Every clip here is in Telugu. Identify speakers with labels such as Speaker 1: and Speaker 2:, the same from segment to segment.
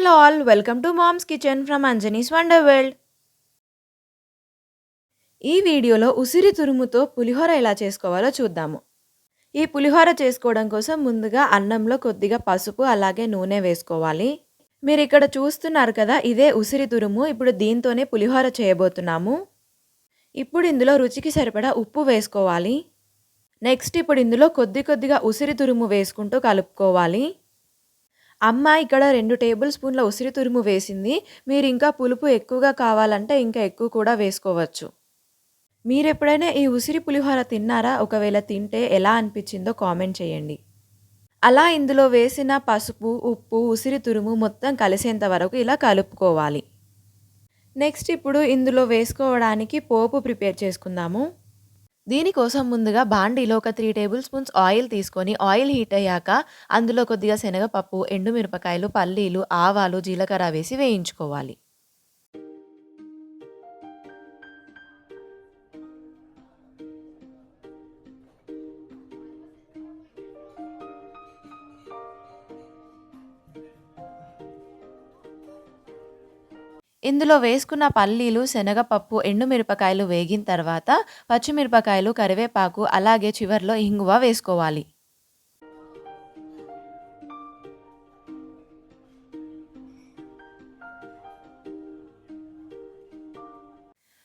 Speaker 1: Hello all welcome to mom's kitchen from Anjani's wonder world ఈ వీడియోలో ఉసిరి తురుముతో పులిహోర ఎలా చేసుకోవాలో చూద్దాము. ఈ పులిహోర చేసుకోవడం కోసం ముందుగా అన్నంలో కొద్దిగా పసుపు అలాగే నూనె వేసుకోవాలి. మీరు ఇక్కడ చూస్తున్నారు కదా ఇదే ఉసిరి తురుము. ఇప్పుడు దీంతోనే పులిహోర చేయబోతున్నాము. ఇప్పుడు ఇందులో రుచికి సరిపడా ఉప్పు వేసుకోవాలి. నెక్స్ట్ ఇప్పుడు ఇందులో కొద్ది కొద్దిగా ఉసిరి తురుము వేసుకుంటూ కలుపుకోవాలి. అమ్మ ఇక్కడ రెండు టేబుల్ స్పూన్ల ఉసిరి తురుము వేసింది. మీరు ఇంకా పులుపు ఎక్కువగా కావాలంటే ఇంకా ఎక్కువ కూడా వేసుకోవచ్చు. మీరు ఎప్పుడైనా ఈ ఉసిరి పులిహోర తిన్నారా? ఒకవేళ తింటే ఎలా అనిపించిందో కామెంట్ చేయండి. అలా ఇందులో వేసిన పసుపు ఉప్పు ఉసిరి తురుము మొత్తం కలిసేంత వరకు ఇలా కలుపుకోవాలి. నెక్స్ట్ ఇప్పుడు ఇందులో వేసుకోవడానికి పోపు ప్రిపేర్ చేసుకుందాము. దీనికోసం ముందుగా బాండీలో ఒక త్రీ టేబుల్ స్పూన్స్ ఆయిల్ తీసుకొని ఆయిల్ హీట్ అయ్యాక అందులో కొద్దిగా శనగపప్పు ఎండుమిరపకాయలు పల్లీలు ఆవాలు జీలకర్ర వేసి వేయించుకోవాలి. ఇందులో వేసుకున్న పల్లీలు శనగపప్పు ఎండుమిరపకాయలు వేగిన తర్వాత పచ్చిమిరపకాయలు కరివేపాకు అలాగే చివర్లో ఇంగువ వేసుకోవాలి.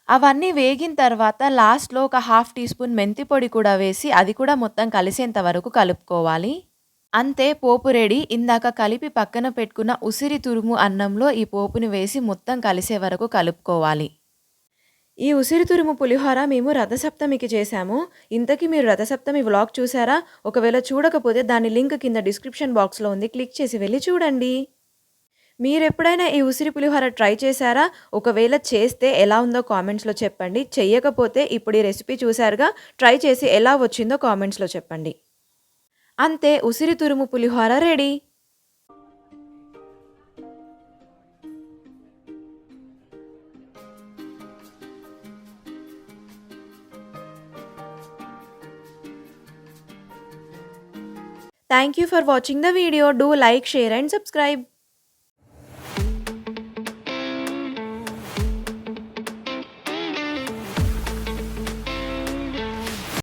Speaker 1: అవన్నీ వేగిన తర్వాత లాస్ట్లో ఒక హాఫ్ టీ స్పూన్ మెంతి పొడి కూడా వేసి అది కూడా మొత్తం కలిసేంత వరకు కలుపుకోవాలి. అంతే పోపు రెడీ. ఇందాక కలిపి పక్కన పెట్టుకున్న ఉసిరి తురుము అన్నంలో ఈ పోపుని వేసి మొత్తం కలిసే వరకు కలుపుకోవాలి. ఈ ఉసిరి తురుము పులిహోర మేము రథసప్తమికి చేశాము. ఇంతకీ మీరు రథసప్తమి వ్లాగ్ చూసారా? ఒకవేళ చూడకపోతే దాని లింక్ కింద డిస్క్రిప్షన్ బాక్స్లో ఉంది. క్లిక్ చేసి వెళ్ళి చూడండి. మీరు ఎప్పుడైనా ఈ ఉసిరి పులిహోర ట్రై చేశారా? ఒకవేళ చేస్తే ఎలా ఉందో కామెంట్స్లో చెప్పండి. చెయ్యకపోతే ఇప్పుడు ఈ రెసిపీ చూసారుగా ట్రై చేసి ఎలా వచ్చిందో కామెంట్స్లో చెప్పండి. అంతే ఉసిరి తురుము పులిహోర ready. Thank you for watching the video do like share and subscribe